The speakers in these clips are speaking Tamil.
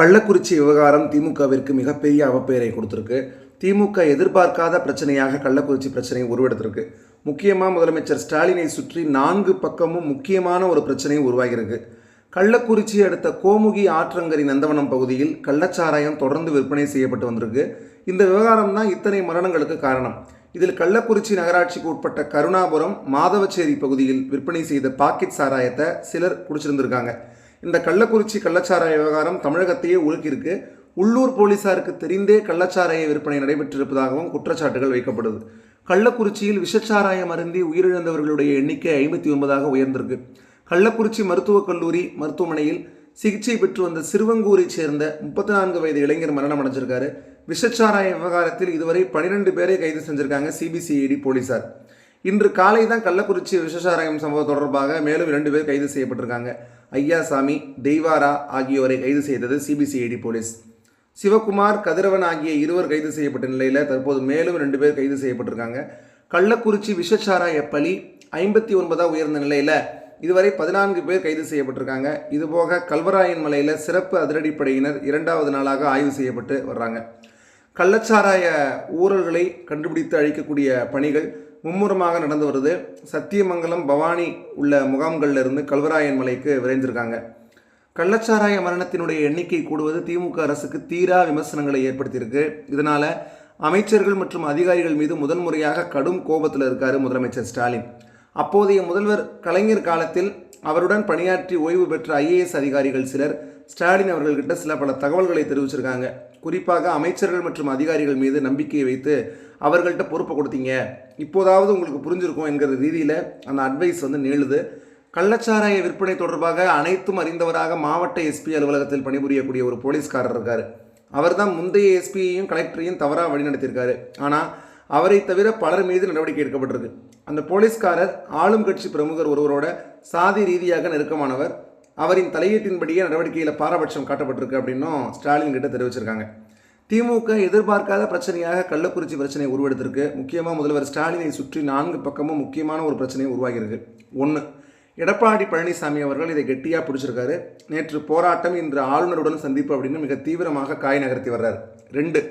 கள்ளக்குறிச்சி விவகாரம் திமுகவிற்கு மிகப்பெரிய அவப்பெயரை கொடுத்துருக்கு. திமுக எதிர்பார்க்காத பிரச்சனையாக கள்ளக்குறிச்சி பிரச்சனை உருவெடுத்திருக்கு. முக்கியமாக முதலமைச்சர் ஸ்டாலினை சுற்றி நான்கு பக்கமும் முக்கியமான ஒரு பிரச்சனை உருவாகியிருக்கு. கள்ளக்குறிச்சி அடுத்த கோமுகி ஆற்றங்கரி நந்தவனம் பகுதியில் கள்ளச்சாராயம் தொடர்ந்து விற்பனை செய்யப்பட்டு வந்திருக்கு. இந்த விவகாரம் தான் இத்தனை மரணங்களுக்கு காரணம். இதில் கள்ளக்குறிச்சி நகராட்சிக்கு உட்பட்ட கருணாபுரம் மாதவச்சேரி பகுதியில் விற்பனை செய்த பாக்கெட் சாராயத்தை சிலர் குடிச்சிருந்திருக்காங்க. இந்த கள்ளக்குறிச்சி கள்ளச்சாராய விவகாரம் தமிழகத்தையே உலுக்கியிருக்கு. உள்ளூர் போலீசாருக்கு தெரிந்தே கள்ளச்சாராய விற்பனை நடைபெற்றிருப்பதாகவும் குற்றச்சாட்டுகள் வைக்கப்படுது. கள்ளக்குறிச்சியில் விஷச்சாராயம் அருந்தி உயிரிழந்தவர்களுடைய எண்ணிக்கை ஐம்பத்தி ஒன்பதாக உயர்ந்திருக்கு. கள்ளக்குறிச்சி மருத்துவக் கல்லூரி மருத்துவமனையில் சிகிச்சை பெற்று வந்த சிறுவங்கூரைச் சேர்ந்த முப்பத்தி நான்கு வயது இளைஞர் மரணம் அடைஞ்சிருக்காரு. விஷச்சாராய விவகாரத்தில் இதுவரை பனிரெண்டு பேரை கைது செஞ்சிருக்காங்க சிபிசிஐடி போலீசார். இன்று காலை தான் கள்ளக்குறிச்சி விஷசாராயம் சம்பவம் தொடர்பாக மேலும் இரண்டு பேர் கைது செய்யப்பட்டிருக்காங்க. ஐயாசாமி தெய்வாரா ஆகியோரை கைது செய்தது சிபிசிஐடி போலீஸ். சிவகுமார் கதிரவன் ஆகிய இருவர் கைது செய்யப்பட்ட நிலையில் தற்போது மேலும் ரெண்டு பேர் கைது செய்யப்பட்டிருக்காங்க. கள்ளக்குறிச்சி விஷச்சாராய பலி ஐம்பத்தி ஒன்பதாக உயர்ந்த நிலையில் இதுவரை பதினான்கு பேர் கைது செய்யப்பட்டிருக்காங்க. இதுபோக கல்வராயன் மலையில் சிறப்பு அதிரடிப்படையினர் இரண்டாவது நாளாக ஆய்வு செய்யப்பட்டு வர்றாங்க. கள்ளச்சாராய ஊழல்களை கண்டுபிடித்து அழிக்கக்கூடிய பணிகள் மும்முரமாக நடந்து வருது. சத்தியமங்கலம் பவானி உள்ள முகாம்களில் இருந்து கல்வராயன் மலைக்கு விரைந்திருக்காங்க. கள்ளச்சாராய மரணத்தினுடைய எண்ணிக்கை கூடுவது திமுக அரசுக்கு தீரா விமர்சனங்களை ஏற்படுத்தியிருக்கு. இதனால் அமைச்சர்கள் மற்றும் அதிகாரிகள் மீது முதன்முறையாக கடும் கோபத்தில் இருக்கார் முதலமைச்சர் ஸ்டாலின். அப்போதைய முதல்வர் கலைஞர் காலத்தில் அவருடன் பணியாற்றி ஓய்வு பெற்ற ஐஏஎஸ் அதிகாரிகள் சிலர் ஸ்டாலின் அவர்கள்கிட்ட சில பல தகவல்களை தெரிவிச்சிருக்காங்க. குறிப்பாக அமைச்சர்கள் மற்றும் அதிகாரிகள் மீது நம்பிக்கையை வைத்து அவர்கள்ட்ட பொறுப்பை கொடுத்தீங்க. இப்போதாவது உங்களுக்கு புரிஞ்சிருக்கும் என்கிற ரீதியில் அந்த அட்வைஸ் வந்து நீளுது. கள்ளச்சாராய விற்பனை தொடர்பாக அனைத்தும் அறிந்தவராக மாவட்ட எஸ்பி அலுவலகத்தில் பணிபுரியக்கூடிய ஒரு போலீஸ்காரர் இருக்கார். அவர் தான் முந்தைய எஸ்பியையும் கலெக்டரையும் தவறாக வழிநடத்தியிருக்காரு. ஆனால் அவரை தவிர பலர் மீது நடவடிக்கை எடுக்கப்பட்டிருக்கு. அந்த போலீஸ்காரர் ஆளும் கட்சி பிரமுகர் ஒருவரோட சாதி ரீதியாக நெருக்கமானவர். அவரின் தலையீட்டின்படியே நடவடிக்கையில் பாரபட்சம் காட்டப்பட்டிருக்கு அப்படின்னும் ஸ்டாலின் கிட்ட தெரிவிச்சிருக்காங்க. திமுக எதிர்பார்க்காத பிரச்சனையாக கள்ளக்குறிச்சி பிரச்சனை உருவெடுத்திருக்கு. முக்கியமாக முதல்வர் ஸ்டாலினை சுற்றி நான்கு பக்கமும் முக்கியமான ஒரு பிரச்சனை உருவாகியிருக்கு. ஒன்று எடப்பாடி பழனிசாமி அவர்கள் இதை கெட்டியாக பிடிச்சிருக்காரு. நேற்று போராட்டம் இன்று ஆளுநருடன் சந்திப்பு அப்படின்னு மிக தீவிரமாக காய் நகர்த்தி வர்றார். ரெண்டு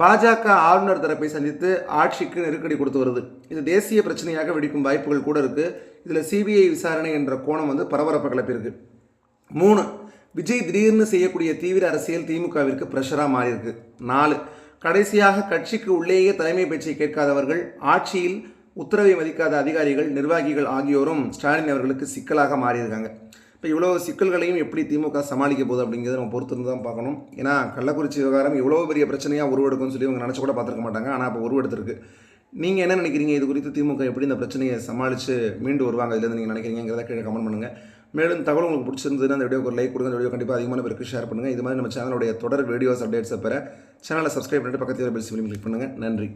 பாஜக ஆளுநர் தரப்பை சந்தித்து ஆட்சிக்கு நெருக்கடி கொடுத்து வருது. இது தேசிய பிரச்சனையாக வெடிக்கும் வாய்ப்புகள் கூட இருக்குது இதில் சிபிஐ விசாரணை என்ற கோணம் வந்து பரபரப்பு கிளப்பியிருக்கு. மூணு விஜய் திடீர்னு செய்யக்கூடிய தீவிர அரசியல் திமுகவிற்கு ப்ரெஷராக மாறியிருக்கு. நாலு கடைசியாக கட்சிக்கு உள்ளேயே தலைமை பேச்சை கேட்காதவர்கள் ஆட்சியில் உத்தரவை மதிக்காத அதிகாரிகள் நிர்வாகிகள் ஆகியோரும் ஸ்டாலின் அவர்களுக்கு சிக்கலாக மாறியிருக்காங்க. இப்போ இவ்வளோ சிக்கல்களையும் எப்படி திமுக சமாளிக்க போகுது அப்படிங்கிறத நம்ம பொறுத்திருந்து தான் பார்க்கணும். ஏன்னா கள்ளக்குறிச்சி விவகாரம் இவ்வளோ பெரிய பிரச்சனையாக உருவெடுக்கும்னு சொல்லி அவங்க நினச்சி கூட பார்த்துருக்க மாட்டாங்க. ஆனால் இப்போ உருவெடுத்திருக்கு நீங்கள் என்ன நினைக்கிறீங்க? இது குறித்து திமுக எப்படி இந்த பிரச்சனையை சமாளித்து மீண்டு வருவாங்க? இதுலேருந்து நீங்கள் நினைக்கிறீங்கிறத கீழே கமெண்ட் பண்ணுங்கள் மேலும் தகவல் உங்களுக்கு பிடிச்சிருந்ததுன்னா அந்த வீடியோக்கு ஒரு லைக் கொடுங்க. அந்த வீடியோ கண்டிப்பாக அதிகமான பேருக்கு ஷேர் பண்ணுங்கள் இது மாதிரி நம்ம சேனலுடைய தொடர் வீடியோஸ் அப்டேட்ஸை பெற சேனலை சப்ஸ்கிரைப் பண்ணிட்டு பக்கத்தில் பெல் சிம்லையும் கிளிக் பண்ணுங்கள் நன்றி.